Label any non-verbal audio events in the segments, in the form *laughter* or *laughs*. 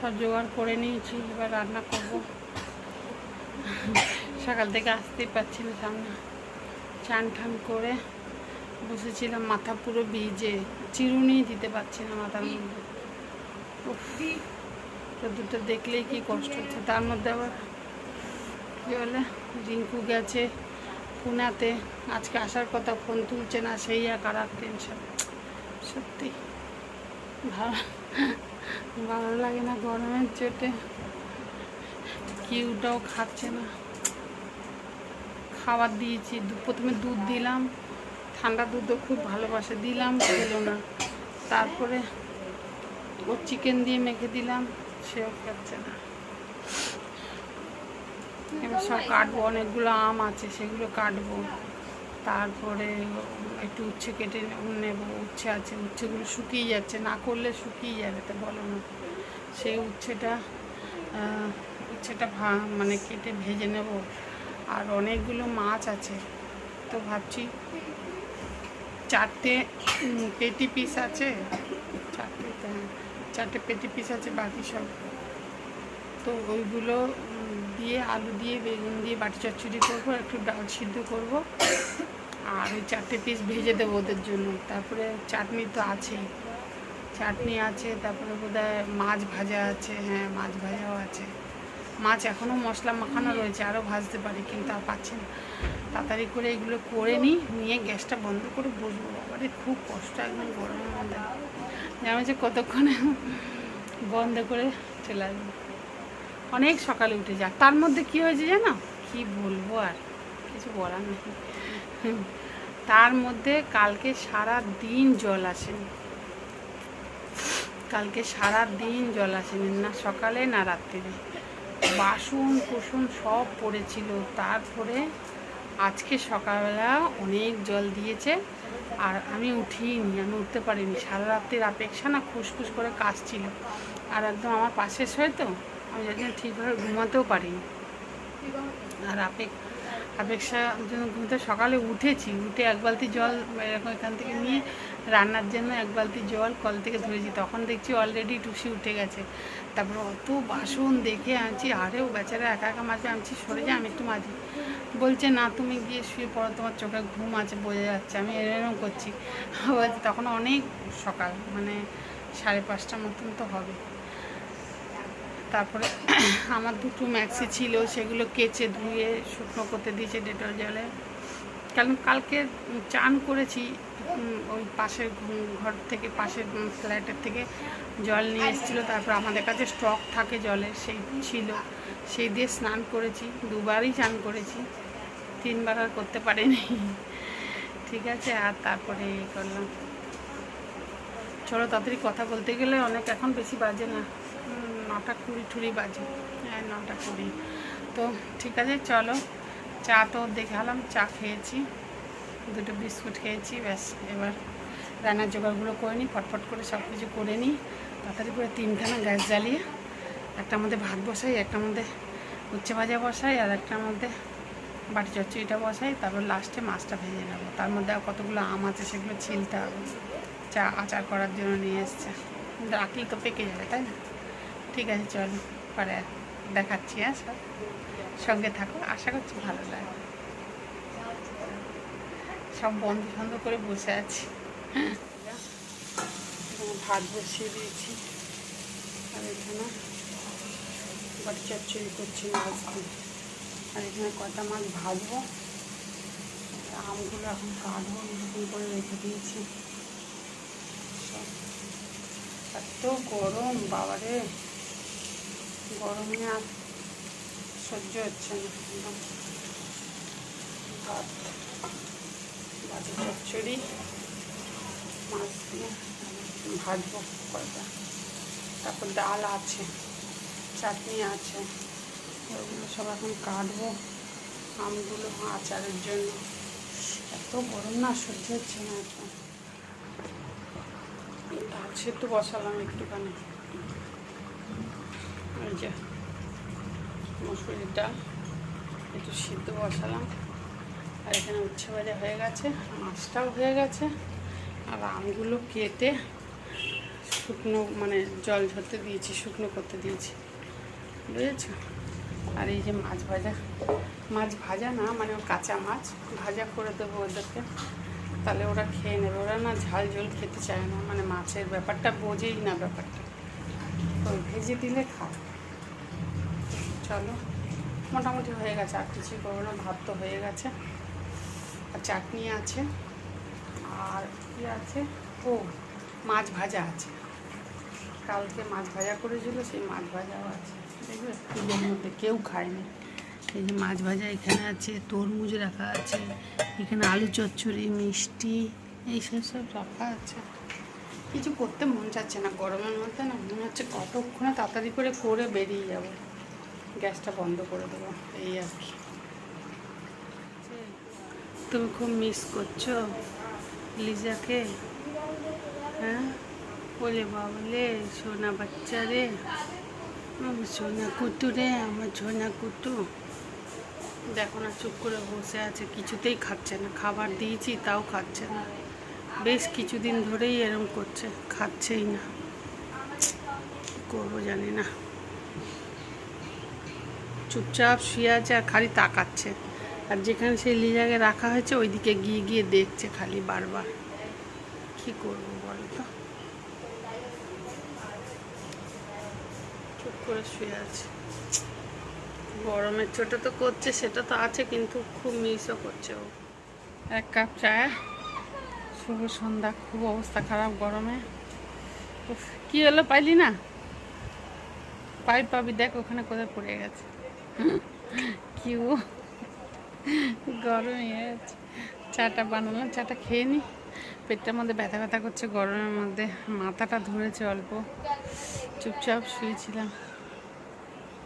সব জোগাড় করে নিয়েছি এবার রান্না করব। সকাল থেকে আসতেই পারছি না সামনে। চান ঠান করে বসেছিলাম মাথা পুরো ভিজে চিরুনি দিতে পারছি না মাথার মধ্যে। দুটো দেখলেই কি কষ্ট হচ্ছে। তার মধ্যে আবার কী বলে রিঙ্কু গেছে পুনাতে। আজকে আসার কথা ফোন তুলছে না সেই এক আর এক টেনশন সত্যি ভালো। ভালো লাগে না গরমের চোটে কিউটাও খাচ্ছে না। খাবার দিয়েছি প্রথমে দুধ দিলাম। ঠান্ডা দুধও খুব ভালোবাসে, দিলাম, খেলো না। তারপরে ও চিকেন দিয়ে মেখে দিলাম, সেও খাচ্ছে না। এবার সব কাটবো, অনেকগুলো আম আছে, সেগুলো কাটবো। তারপরে একটু উচ্ছে কেটে নেব, উচ্ছে আছে, উচ্ছেগুলো শুকিয়ে যাচ্ছে, না করলে শুকিয়ে যাবে, তো বলো না। সেই উচ্ছেটা উচ্ছেটা ভা মানে কেটে ভেজে নেব। আর অনেকগুলো মাছ আছে, তো ভাবছি চারটে পেটি পিস আছে, চারটে চারটে পেটি পিস আছে বাকি সব। তো ওইগুলো দিয়ে আলু দিয়ে, বেগুন দিয়ে, বাটি চচ্চড়ি করব, একটু ডাল সিদ্ধ করব। আর ওই চারটে পিস ভেজে দেবো ওদের জন্য। তারপরে চাটনি তো আছেই চাটনি আছে, তারপরে বোধহয় মাছ ভাজা আছে হ্যাঁ মাছ ভাজাও আছে। মাছ এখনও মশলা মাখানো রয়েছে, আরও ভাজতে পারি, কিন্তু আর পাচ্ছি না। তাড়াতাড়ি করে এগুলো করে নিই, নিয়ে গ্যাসটা বন্ধ করে বসবো। বাবারে, খুব কষ্ট একদম গরমের মধ্যে। জানো যে কতক্ষণে বন্ধ করে চলে আসব। অনেক সকালে উঠে যাক। তার মধ্যে কি হয়েছে জানো? কি বলব আর? কিছু বলার নেই। হুম। তার মধ্যে কালকে সারা দিন জল আসেনি। কালকে সারা দিন জল আসেনি, না সকালে, না রাত্রিরে। বাসন কুসুন সব পড়েছিল। তারপরে আজকে সকালবেলা অনেক জল দিয়েছে আর আমি উঠিনি, আমি উঠতে পারিনি। সারা রাত্রির অপেক্ষা না খুসখুস করে কাশছিল। আর একদম আমার পাশে শোয় তো, আমি যার জন্য ঠিকভাবে ঘুমাতেও পারিনি। আর আপেক অপেক্ষা জন্য ঘুমতে সকালে উঠেছি, উঠে এক বালতি জল এরকম এখান থেকে নিয়ে রান্নার জন্য এক বালতি জল কল থেকে ধরেছি। তখন দেখছি অলরেডি টুসি উঠে গেছে। তারপর অত বাসন দেখে আনছি আরেও বেচারা একা একা মাঝে আনছি, সরে যা আমি একটু মাঝি। বলছে, না, তুমি গিয়ে শুয়ে পড়ো, তোমার চোখে ঘুম আছে বোঝা যাচ্ছে, আমি এরকম করছি। *laughs* তখন অনেক সকাল মানে সাড়ে পাঁচটা মতন তো হবে। তারপরে *coughs* আমার দুটো ম্যাক্সি ছিল, সেগুলো কেচে ধুয়ে শুকনো করতে দিয়েছে ডেটল জলে। কারণ কালকে চান করেছি ওই পাশের ঘর থেকে পাশের ফ্ল্যাটের থেকে জল নিয়ে এসেছিল। তারপর আমাদের কাছে স্টক থাকে জলের সেই ছিল। সেই দিয়ে স্নান করেছি, দুবারই চান করেছি, তিনবার আর করতে পারিনি। *laughs* ঠিক আছে, আর তারপরে এই করলাম। চলো তাড়াতাড়ি কথা বলতে গেলে অনেক, এখন বেশি বাজে না। নটা কুড়ি টুড়ি বাজে। হ্যাঁ নটা কুড়ি। তো ঠিক আছে, চলো। চা তো দেখালাম, চা খেয়েছি। দুটো বিস্কুট খেয়েছি, ব্যাস। এবার রান্নার জোগাড়গুলো করে নিই, ফটফট করে সব কিছু করে নিই। তাড়াতাড়ি করে তিনখানা গ্যাস জ্বালিয়ে একটার মধ্যে ভাত বসাই একটার মধ্যে উচ্ছে ভাজা বসাই, আর একটার মধ্যে বাটি চচ্চড়িটা বসাই। তারপর লাস্টে মাছটা ভেজে নেব। তার মধ্যে কতগুলো আম আছে সেগুলো ছিলতে হবে। চা আচার করার জন্য নিয়ে এসছে। রাখলে তো পেকে যাবে, তাই না? ঠিক আছে, চল, পরে দেখাচ্ছি হ্যাঁ সব। সঙ্গে থাকো, আশা করছি ভালো লাগে সব বন্ধ বন্ধ করে বসে আছি। ভাত বসিয়ে দিয়েছি। আর এখানে বাটি চচ্চড়ি করছি মাছ দিয়ে আর এখানে কটা মাছ ভাজবো? আমগুলো এখন কাটবো এরকম করে রেখে দিয়েছি। এত গরম, বাবারে। গরমে আর সহ্য হচ্ছে না। একদম ভাত বাটি চচ্চড়ি, মাছ দিয়ে ভাজবো কয়টা। তারপর ডাল আছে, চাটনি আছে ওগুলো সব এখন কাটবো আমগুলো আচারের জন্য। এত গরম না, সহ্য হচ্ছে না এখন। ডাল সেদ্ধ বসালাম একটুখানি। যে মুসুরির ডাল একটু সিদ্ধ বসালাম। আর এখানে উচ্ছে ভাজা হয়ে গেছে, মাছটাও হয়ে গেছে। আর আমগুলো কেটে শুকনো মানে জল ঝরতে দিয়েছি, শুকনো করতে দিয়েছি। বুঝেছ? আর এই যে মাছ ভাজা মাছ ভাজা না মানে কাঁচা মাছ, ভাজা করে দেবো ওদেরকে। তাহলে ওরা খেয়ে নেবে। ওরা না ঝাল ঝোল খেতে চায় না। মানে মাছের ব্যাপারটা বোঝেই না ব্যাপারটা। তো ভেজে দিলে খাও চলো। মোটামুটি হয়ে গেছে, আর কিছুই করব না, ভাত তো হয়ে গেছে। আর চাটনি আছে। আর কি আছে? ও, মাছ ভাজা আছে। কালকে মাছ ভাজা করেছিল, সেই মাছ ভাজাও আছে। দেখবে? মধ্যে কেউ খায়নি। এই যে মাছ ভাজা এখানে আছে, তরমুজ রাখা আছে, এখানে আলু চচ্চড়ি, মিষ্টি এইসব সব রাখা আছে। কিছু করতে মন চাচ্ছে না, গরমের মধ্যে না, মনে হচ্ছে কতক্ষণে তাড়াতাড়ি করে করে বেরিয়ে যাব। গ্যাসটা বন্ধ করে দেবো, এই আর কি। তুমি খুব মিস করছ লিজাকে হ্যাঁ? বলে বাবলে সোনা বাচ্চা রে আমার সোনা কুটু রে, আমার সোনা কুটু। দেখো না, চুপ করে বসে আছে, কিছুতেই খাচ্ছে না। খাবার দিয়েছি, তাও খাচ্ছে না। বেশ কিছুদিন ধরেই এরম করছে, খাচ্ছেই না। করব জানি না। চুপচাপ শুয়ে আছে আর খালি তাকাচ্ছে। আর যেখানে সেই লিজাকে রাখা হয়েছে, ওইদিকে গিয়ে গিয়ে দেখছে খালি বারবার। কি করব বলো তো? চুপ করে শুয়ে আছে। গরমের ছোটো তো করছে, সেটা তো আছে, কিন্তু খুব মিসও করছে ও। এক কাপ চায় শুভ সন্ধ্যা, খুব অবস্থা খারাপ গরমে। কি হলো পাইলি না? পাই পাবি, দেখ ওখানে কোথায় পড়ে গেছে। কি ও? গরমে আছে চাটা বানালাম, চাটা খেয়ে নি। পেটটার মধ্যে ব্যথা ব্যথা করছে, গরমের মধ্যে মাথাটা ধরেছে অল্প। চুপচাপ শুয়েছিলাম।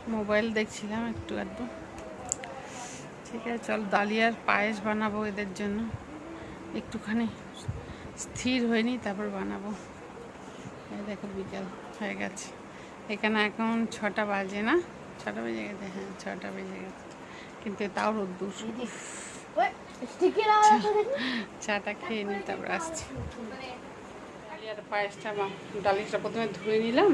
মোবাইল দেখছিলাম একটু আধটু। ঠিক আছে, চল ডালিয়ার পায়েস বানাবো এদের জন্য। একটুখানি স্থির হয়নি, তারপর বানাবো। দেখো বিকাল হয়ে গেছে। এখানে এখন ছটা বাজে না? ছটা বেজে গেছে হ্যাঁ ছটা বেজে গেছে। কিন্তু তাও রোদ্দুর চাটা খেয়ে নিই তারপর আসছি। ডালিয়ার পায়েসটা ডালিটা প্রথমে ধুয়ে নিলাম।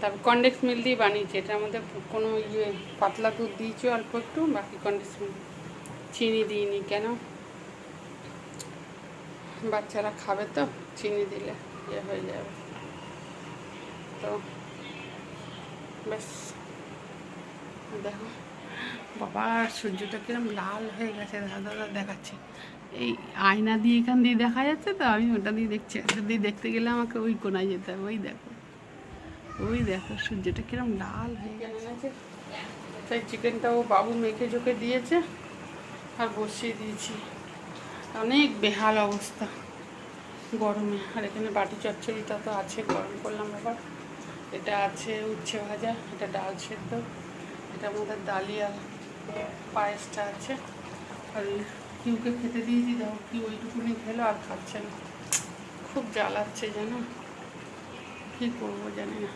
তারপর কন্ডেক্স মিল দিয়ে বানিয়েছি। এটার মধ্যে কোনো ইয়ে পাতলা দুধ দিয়েছি অল্প একটু বাকি কন্ডেক্স মিল চিনি দিইনি কেন? বাচ্চারা খাবে তো চিনি দিলে ইয়ে হয়ে যাবে। তো বেশ দেখো। বাবা সূর্যটা কিরম লাল হয়ে গেছে, দাদা দাদা দেখাচ্ছে। এই আয়না দিয়ে এখান দিয়ে দেখা যাচ্ছে তো, আমি ওটা দিয়ে দেখছি। ওটা দিয়ে দেখতে গেলে আমাকে ওই কোনায় যেতে হবে, ওই দেখো। ওই দেখো, সূর্যটা কিরম লাল হয়ে গেছে। তাই চিকেনটাও বাবু মেখে ঝোঁকে দিয়েছে আর বসিয়ে দিয়েছি। অনেক বেহাল অবস্থা গরমে। আর এখানে বাটি চচ্চড়িটা তো আছে, গরম করলাম আবার। এটা আছে উচ্ছে ভাজা, এটা ডাল সেদ্ধ। এটার মধ্যে ডালিয়া পায়েসটা আছে। আর কিউকে খেতে দিয়েছি, দেখো কি ওইটুকুনি খেলো আর খাচ্ছে না। খুব জ্বালাচ্ছে যেন কী করব জানি না।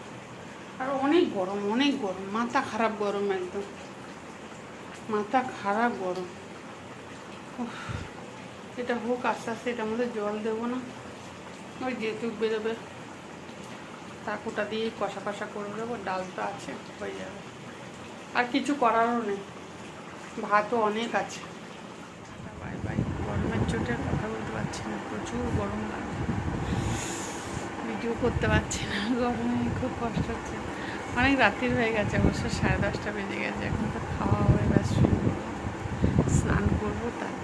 আর অনেক গরম অনেক গরম, মাথা খারাপ গরম একদম। মাথা খারাপ গরম। এটা হোক, আস্তে আস্তে এটার মধ্যে জল দেবো না। ওই যেটুক বেরোবে, তাকুটা দিয়ে কষা কষা করে দেবো, ডালটা আছে, হয়ে যাবে। আর কিছু করারও নেই। ভাতও অনেক আছে। বাই বাই, গরমের চোটে কথা বলতে পারছি না, প্রচুর গরম লাগে ভিডিও করতে পারছি না, গরমে খুব কষ্ট হচ্ছে। অনেক রাত্রির হয়ে গেছে, অবশ্য সাড়ে দশটা বেজে গেছে, এখন তো খাওয়া হয়ে গেছে স্নান করব, তারপর